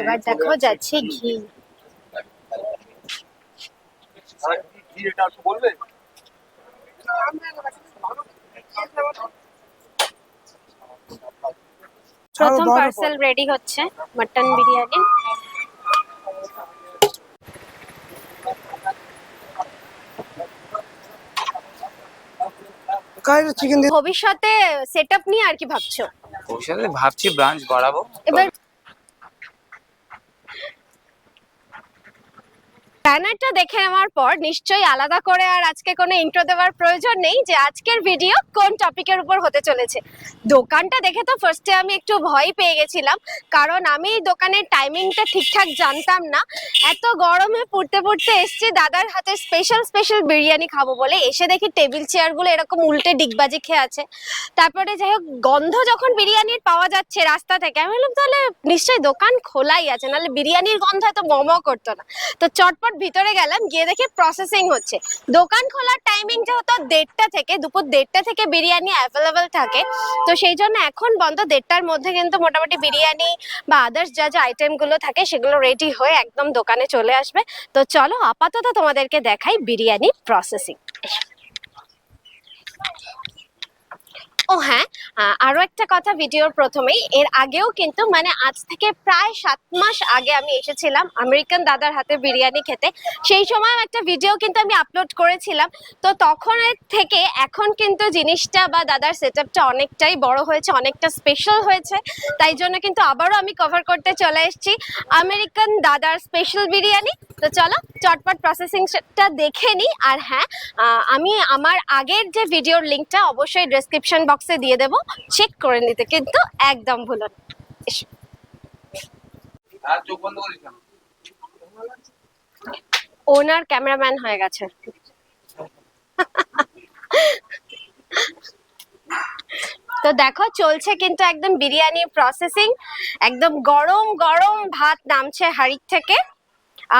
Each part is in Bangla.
এবার দেখো যাচ্ছে ঘি। প্রথম পার্সেল রেডি হচ্ছে মটন বিরিয়ানি। চিকেন ভবিষ্যতে সেটআপ নিয়ে আর কি ভাবছ? ভবিষ্যতে ভাবছি ব্রাঞ্চ বাড়াবো। এবার ব্যানারটা দেখে নেওয়ার পর নিশ্চয়ই আলাদা করে আর আজকে কোনো ইন্ট্রো দেওয়ার প্রয়োজন নেই যে আজকের ভিডিও কোন টপিকের উপর হতে চলেছে। দোকানটা দেখে তো ফার্স্টে আমি একটু ভয় পেয়ে গেছিলাম, কারণ আমি দোকানের টাইমিংটা ঠিকঠাক জানতাম না। এত গরমে পড়তে পড়তে এসছি, দাদার হাতে স্পেশাল স্পেশাল বিরিয়ানি খাব বলে। এসে দেখি টেবিল চেয়ারগুলো এরকম উল্টে ডিগবাজি খেয়ে আছে। তারপরে যাই হোক, গন্ধ যখন বিরিয়ানির পাওয়া যাচ্ছে রাস্তা থেকে, আমি বললাম, তাহলে নিশ্চয়ই দোকান খোলাই আছে, নাহলে বিরিয়ানির গন্ধ এত মম করতো না। তো চটপট ভিতরে গেলাম, গিয়ে দেখি প্রসেসিং হচ্ছে। দোকান খোলার টাইমিং যেহেতু দেড়টা থেকে, দুপুর দেড়টা থেকে বিরিয়ানি অ্যাভেলেবেল থাকে, তো সেই জন্য এখন বন্ধ। দেড়টার মধ্যে কিন্তু মোটামুটি বিরিয়ানি বা আদার্স যা যা আইটেমগুলো থাকে, সেগুলো রেডি হয়ে একদম দোকানে চলে আসবে। তো চলো আপাতত তোমাদেরকে দেখাই বিরিয়ানি প্রসেসিং ও হ্যাঁ আরও একটা কথা ভিডিওর প্রথমেই, এর আগেও কিন্তু মানে আজ থেকে প্রায় সাত মাস আগে আমি এসেছিলাম আমেরিকান দাদার হাতে বিরিয়ানি খেতে। সেই সময় একটা ভিডিও কিন্তু আমি আপলোড করেছিলাম। তো তখন থেকে এখন কিন্তু জিনিসটা বা দাদার সেটআপটা অনেকটাই বড় হয়েছে, অনেকটা স্পেশাল হয়েছে। তাই জন্য কিন্তু আবারও আমি কভার করতে চলে এসেছি আমেরিকান দাদার স্পেশাল বিরিয়ানি। তো চলো, চটপট প্রসেসিংটা দেখে নিই। আর হ্যাঁ আমি আমার আগের যে ভিডিওর লিঙ্কটা অবশ্যই ডেসক্রিপশন বক্সে দিয়ে দেবো চেক করে নিতে কিন্তু একদম ভুলো না। এসো। ওনার ক্যামেরাম্যান হয়ে গেছে তো দেখো চলছে কিন্তু একদম বিরিয়ানি প্রসেসিং একদম গরম গরম ভাত নামছে হাড়ির থেকে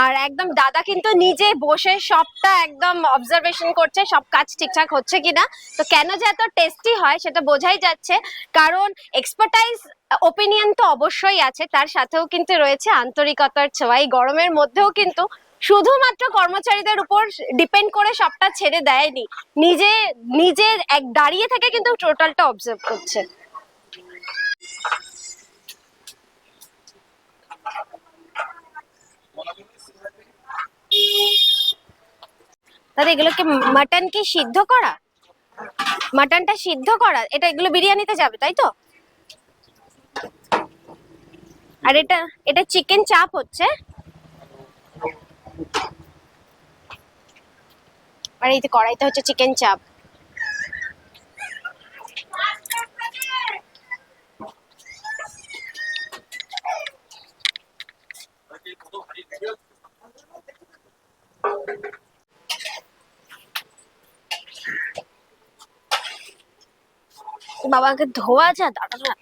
আর একদম দাদা কিন্তু নিজে বসে সবটা একদম অবজারভেশন করছে, সব কাজ ঠিকঠাক হচ্ছে কিনা। তো কেন যে এত টেস্টি হয় সেটা বোঝাই যাচ্ছে। কারণ এক্সপার্টাইজ ওপিনিয়ন তো অবশ্যই আছে, তার সাথেও কিন্তু রয়েছে আন্তরিকতার ছোঁয়া। এই গরমের মধ্যেও কিন্তু শুধুমাত্র কর্মচারীদের উপর ডিপেন্ড করে সবটা ছেড়ে দেয়নি। নিজে নিজে এক, দাঁড়িয়ে থেকে কিন্তু টোটালটা অবজার্ভ করছে। দাদা এগুলো কি মাটন কি সিদ্ধ করা? মাটনটা সিদ্ধ করা? এটা এগুলো বিরিয়ানিতে যাবে, তাই তো? আর এটা এটা চিকেন চাপ হচ্ছে। আর এই কড়াইতে হচ্ছে চিকেন চাপ বাবাকে ধোয়া যা দাঁড়া না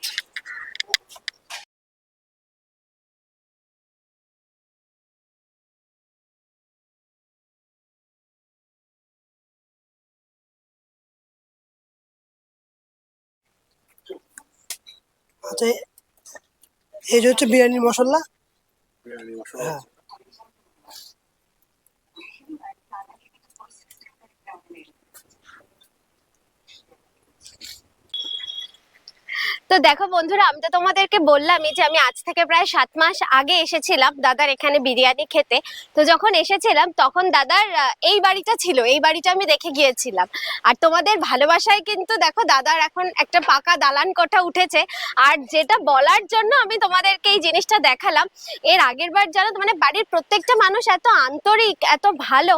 আচ্ছা এই যে হচ্ছে বিরিয়ানির মশলা? বিরিয়ানি মশলা হ্যাঁ। তো দেখো বন্ধুরা, আমি তো তোমাদেরকে বললামই যে আমি আজ থেকে প্রায় সাত মাস আগে এসেছিলাম দাদার এখানে বিরিয়ানি খেতে। তো যখন এসেছিলাম, তখন দাদার এই বাড়িটা ছিল, এই বাড়িটা আমি দেখে গিয়েছিলাম। আর তোমাদের ভালোবাসায় কিন্তু দেখো, দাদার এখন একটা পাকা দালান কোঠা উঠেছে। আর যেটা বলার জন্য আমি তোমাদেরকে এই জিনিসটা দেখালাম, এর আগের বার জানো মানে বাড়ির প্রত্যেকটা মানুষ এত আন্তরিক, এত ভালো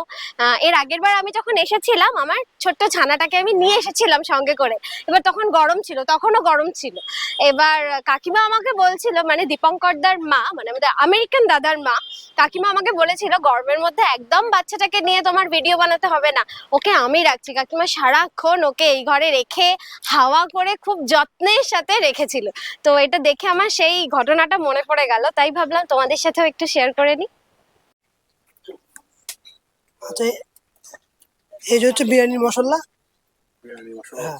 এর আগের বার আমি যখন এসেছিলাম, আমার ছোট্ট ছানাটাকে আমি নিয়ে এসেছিলাম সঙ্গে করে। এবার তখন গরম ছিল, তখনও গরম ছিল। এবার কাকিমা আমাকে বলছিল মানে দীপঙ্করদার মা মানে আমাদের আমেরিকান দাদার মা কাকিমা আমাকে বলেছিল গর্বের মধ্যে একদম বাচ্চাটাকে নিয়ে তোমার ভিডিও বানাতে হবে না। ওকে আমি রাখছি। কাকিমা সারাক্ষণ ওকে এই ঘরে রেখে হাওয়া করে খুব যত্নের সাথে রেখেছিল। তো এটা দেখে আমার সেই ঘটনাটা মনে পড়ে গেল। তাই ভাবলাম তোমাদের সাথেও একটু শেয়ার করে নিই। আচ্ছা এই যে হচ্ছে বিরিয়ানির মশলা? বিরিয়ানি মশলা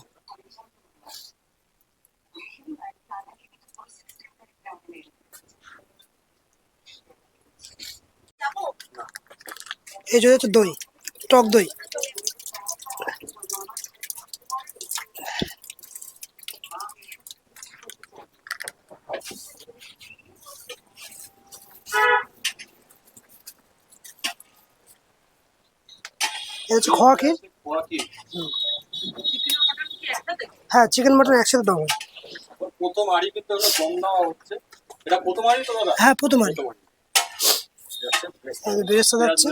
এই যে হচ্ছে দই টক দই। হচ্ছে খোয়া ক্ষীর। হ্যাঁ চিকেন মাটন একসাথে দেবো প্রথম হাড়ি কিন্তু দেওয়া হচ্ছে। এটা প্রথম হাড়ি তো হ্যাঁ প্রথম যে বেরেস্তা যাচ্ছে।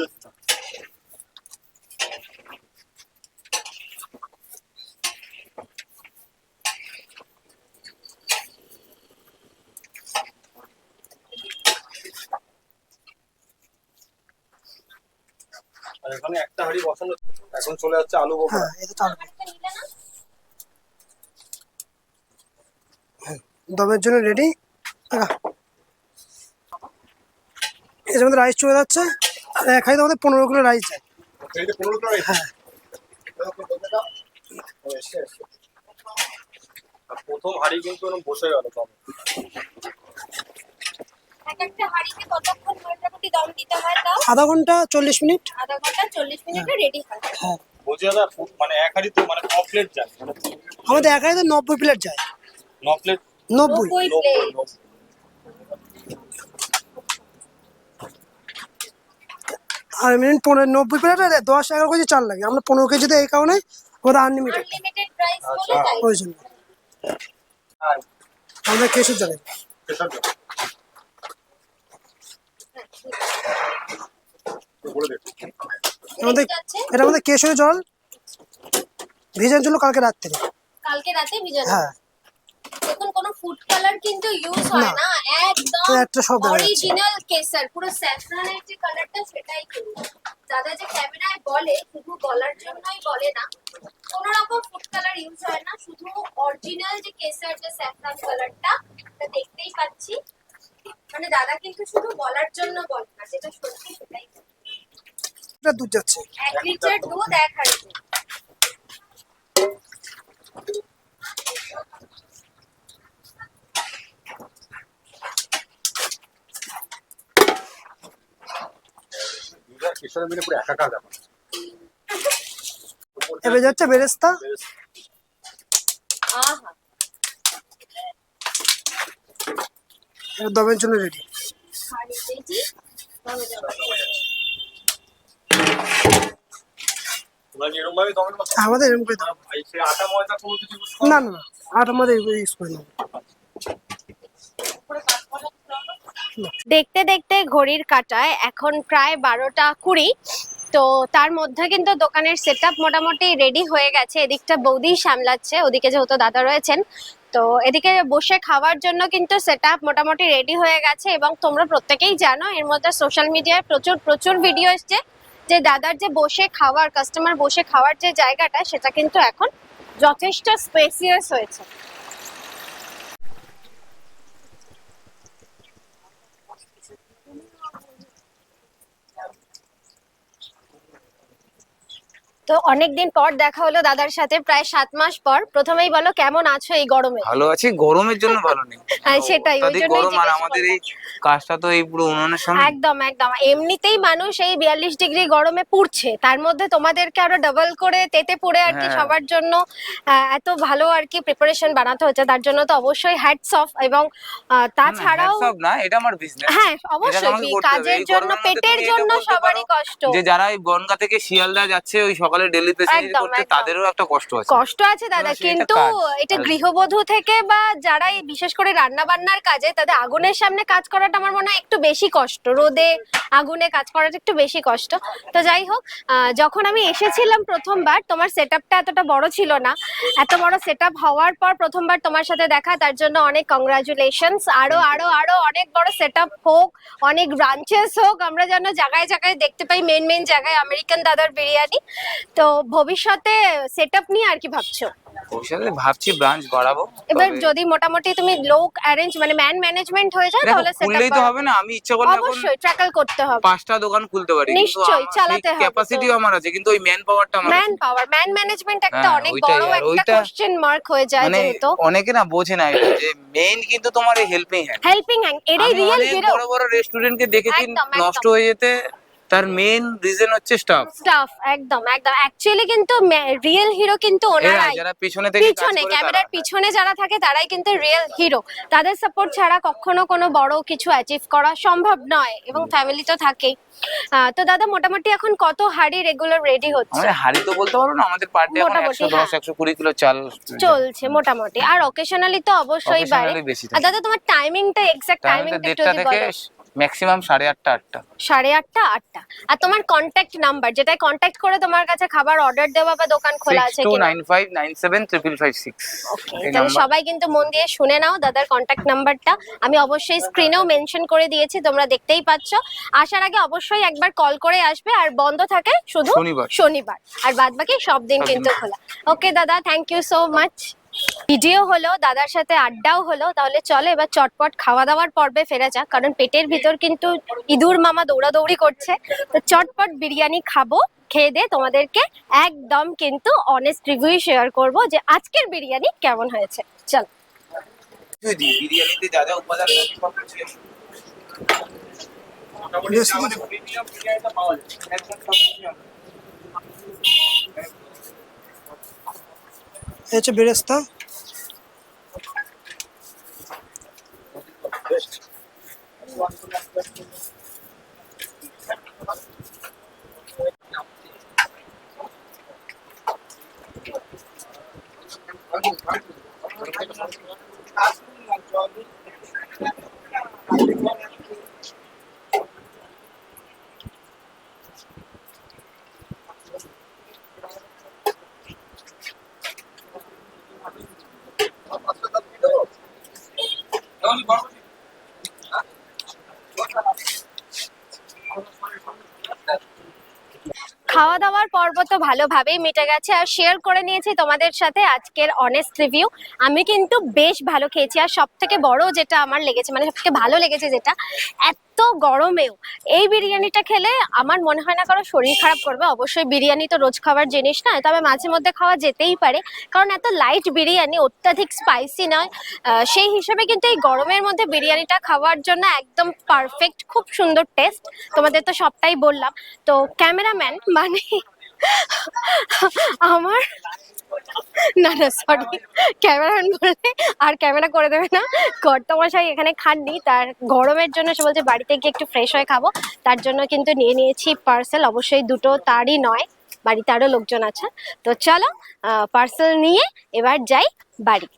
আর এখানে একটা হাড়ি বসানো এখন চলে যাচ্ছে আলু বোখরা হ্যাঁ এটা দমের জন্য রেডি এর মধ্যে রাইস চলে যাচ্ছে। আর এক হাইতে আমাদের পনেরো কিলো রাইস যায় পনেরো হ্যাঁ। আর প্রথম হাড়ি কিন্তু বসে গেল এক একটা হাঁড়িতে কতক্ষণ মোটামুটি দম দিতে হয় তাও? আধা ঘণ্টা চল্লিশ মিনিট। আধা ঘণ্টা চল্লিশ মিনিটে রেডি হয়। হ্যাঁ। মানে এক হাড়ি তো মানে ক প্লেট যায়। মানে আমাদের এক নব্বই প্লেট যায়। ন প্লেট নব্বই। আর মিনিট পনেরো নব্বই প্লেট আর দশ এগারো কেজি চাল লাগে। আমরা পনেরো কেজিতে এই কারণে আমাদের আনলিমিটেড আনলিমিটেড প্রাইস বলে আচ্ছা। ওই জন্য। আর আমাদের কেশর জানে প্রেশার দাও। তো বলে দে আমাদের এটা আমাদের কেশরের জল ভেজার জন্য কালকে রাত্রে। কালকে রাতে ভিজানো হ্যাঁ। দেখুন কোনো ফুড কালার কিন্তু ইউজ হয় না। না। একদম একটা শব্দ অরিজিনাল কেসার পুরো স্যাফরানের যে কালারটা সেটাই কিন্তু। দাদা যে ক্যামেরায় বলে শুধু বলার জন্যই বলে না কোনো রকম ফুড কালার ইউজ হয় না। শুধু অরিজিনাল যে কেসার যে স্যাফরান কালারটা দেখতেই পাচ্ছি। মানে দাদা কিন্তু শুধু বলার জন্য বলে না যেটা সত্যি সেটাই এটা দুধ যাচ্ছে। এক লিটার দুধ এক হাঁড়ি যাচ্ছে বেরেস্তা। দমের জন্য রেডি হাঁড়ি রেডি হবে যাবে। তোমরা কি এরকম ভাবে দমের মতো আমাদের এরকম করে আটা ময়দা use করো না না। আর ইউজ করি না। দেখতে দেখতে ঘড়ির কাটায় এখন প্রায় বারোটা কুড়ি। তো তার মধ্যে কিন্তু দোকানের সেট মোটামুটি রেডি হয়ে গেছে। এদিকটা বৌদি সামলাচ্ছে ওদিকে যেহেতু দাদা রয়েছেন। তো এদিকে বসে খাওয়ার জন্য কিন্তু সেট মোটামুটি রেডি হয়ে গেছে এবং তোমরা প্রত্যেকেই জানো এর মধ্যে সোশ্যাল মিডিয়ায় প্রচুর প্রচুর ভিডিও এসছে। যে দাদার যে বসে খাওয়ার কাস্টমার বসে খাওয়ার যে জায়গাটা, সেটা কিন্তু এখন যথেষ্ট স্পেসিয়াস হয়েছে। তো অনেকদিন পর দেখা হলো দাদার সাথে প্রায় সাত মাস পর। প্রথমেই বলো কেমন আছো এই গরমে? ভালো আছি গরমের জন্য ভালো নেই। হ্যাঁ, সেটাই, ওই জন্যই গরম আর আমাদের এই কাজটা তো এই পুরো উনুনের সামনে। একদম একদম। এমনিতেই মানুষ এই বিয়াল্লিশ ডিগ্রি গরমে পুড়ছে। তার মধ্যে তোমাদেরকে আরও ডাবল করে তেতে পুড়ে আর কি হ্যাঁ। সবার জন্য এত ভালো আর কি প্রিপারেশন বানাতে হচ্ছে। তার জন্য তো অবশ্যই হ্যাটস অফ এবং তাছাড়াও সব না এটা আমার বিজনেস হ্যাঁ অবশ্যই। কাজের জন্য পেটের জন্য সবারই কষ্ট। যে যারা এই বনগা থেকে শিয়ালদা যাচ্ছে ওই সকালে ডেলি পেসেঞ্জার করতে তাদেরও একটা কষ্ট আছে। কষ্ট আছে দাদা কিন্তু এটা গৃহবধূ থেকে বা যারা বিশেষ করে রান্না বান্নার কাজে তাদের আগুনের সামনে কাজ করাটা আমার মনে হয় একটু বেশি কষ্ট। রোদে আগুনে কাজ করাটা একটু বেশি কষ্ট। তো যাই হোক যখন আমি এসেছিলাম প্রথমবার তোমার সেট এতটা বড় ছিল না। এত বড় সেট হওয়ার পর প্রথমবার তোমার সাথে দেখা তার জন্য অনেক কংগ্রাচুলেশনস আরও আরও আরও অনেক বড় সেট হোক অনেক ব্রাঞ্চেস হোক আমরা যেন জায়গায় জায়গায় দেখতে পাই মেন মেন জায়গায় আমেরিকান দাদার বিরিয়ানি। তো ভবিষ্যতে সেট নিয়ে আর কি ভাবছ? ভবিষ্যতে ভাবছি ব্রাঞ্চ বাড়াবো এবার যদি মোটামুটি তুমি লোক অ্যারেঞ্জ মানে ম্যান ম্যানেজমেন্ট হয়ে যায় তাহলে খুললেই তো সেটআপ হবে না আমি ইচ্ছা করলে অবশ্যই ট্র্যাকল করতে হবে। পাঁচটা দোকান খুলতে পারি নিশ্চয়ই, চালাতে হবে তো। ক্যাপাসিটিও আমার আছে কিন্তু ওই ম্যান পাওয়ারটা আমার ম্যান পাওয়ার ম্যান ম্যানেজমেন্ট একটা হ্যাঁ, অনেক বড় একটা কোশ্চেন মার্ক হয়ে যায় মানে যেহেতু। অনেকে না বোঝে না যে মেইন কিন্তু তোমার হেল্পিং হ্যান্ড হেল্পিং হ্যান্ড এটাই রিয়েল হিরো বড় বড় রেস্টুরেন্টকে দেখেছি। নষ্ট হয়ে যেতে তার মেন রিজন হচ্ছে স্টাফ স্টাফ একদম একদম। অ্যাকচুয়ালি কিন্তু রিয়েল হিরো কিন্তু ওনারাই। যারা পেছনে থেকে পিছনে ক্যামেরার পিছনে যারা থাকে তারাই কিন্তু রিয়েল হিরো তাদের সাপোর্ট ছাড়া কখনো কোনো বড় কিছু অ্যাচিভ করা সম্ভব নয় এবং ফ্যামিলি তো থাকেই। তো দাদা মোটামুটি এখন কত হাড়ি রেগুলার রেডি হচ্ছে? আমাদের হাড়ি তো বলতে পারব না আমাদের পার ডে এখন মোটামুটি, একশো দশ হ্যাঁ। একশো কুড়ি কিলো চাল চলছে মোটামুটি। আর অকেশনালি তো অবশ্যই বেশি আর দাদা তোমার টাইমিংটা এক্সাক্ট টাইমিংটা একটু যদি বলো। ম্যাক্সিমাম সাড়ে আটটা আটটা। সাড়ে আটটা আটটা। আর তোমার কন্ট্যাক্ট নাম্বার যেটাই কন্ট্যাক্ট করে তোমার কাছে খাবার অর্ডার দেওয়া বা দোকান খোলা আছে কিনা? Nine five nine seven triple five six Okay, তাহলে সবাই কিন্তু মন দিয়ে শুনে নাও দাদার কন্ট্যাক্ট নাম্বারটা আমি অবশ্যই স্ক্রিনেও মেনশন করে দিয়েছি তোমরা দেখতেই পাচ্ছ। আসার আগে অবশ্যই একবার কল করে আসবে আর বন্ধ থাকে শুধু শনিবার। শনিবার। আর বাদ বাকি সব দিন। কিন্তু খোলা। ওকে দাদা thank you so much video হলো দাদার সাথে আড্ডাও হলো তাহলে চলে এবার চটপট খাওয়া দাওয়ার পর্বে ফেরা যাক কারণ পেটের ভিতর কিন্তু ইঁদুর মামা দৌড়াদৌড়ি করছে। তো চটপট বিরিয়ানি খাব খেয়ে দিয়ে তোমাদেরকে একদম কিন্তু অনেস্ট রিভিউ শেয়ার করব যে আজকের বিরিয়ানি কেমন হয়েছে। চল। বিরিয়ানিতে যা যা উপাদান লাগে সব কিছু আছে। মোটামুটি বেশ আমাদের প্রিমিয়াম বিরিয়ানিটা পাওয়া যায় একদম সব কিছু আছে। এই হচ্ছে বেরেস্তা খাওয়া পর্ব তো ভালোভাবেই মিটে গেছে। আর শেয়ার করে নিয়েছি তোমাদের সাথে আজকের অনেস্ট রিভিউ আমি কিন্তু বেশ ভালো খেয়েছি। আর সব থেকে বড় যেটা আমার লেগেছে মানে সব থেকে ভালো লেগেছে যেটা, এত গরমেও এই বিরিয়ানিটা খেলে আমার মনে হয় না কারও শরীর খারাপ করবে। অবশ্যই বিরিয়ানি তো রোজ খাবার জিনিস না তবে মাঝে মধ্যে খাওয়া যেতেই পারে। কারণ এত লাইট বিরিয়ানি, অত্যাধিক স্পাইসি নয়। সেই হিসেবে কিন্তু এই গরমের মধ্যে বিরিয়ানিটা খাওয়ার জন্য একদম পারফেক্ট খুব সুন্দর টেস্ট তোমাদের তো সবটাই বললাম। তো ক্যামেরাম্যান মানে আমার? না না সরি ক্যামেরা অন আর ক্যামেরা করে দেবে না। কর্তমশাই এখানে খাননি তার গরমের জন্য সে বলছে বাড়িতে গিয়ে একটু ফ্রেশ হয়ে খাব। তার জন্য কিন্তু নিয়ে নিয়েছি পার্সেল অবশ্যই দুটো তারই নয়, বাড়িতে আরও লোকজন আছে। তো চলো পার্সেল নিয়ে এবার যাই বাড়ি।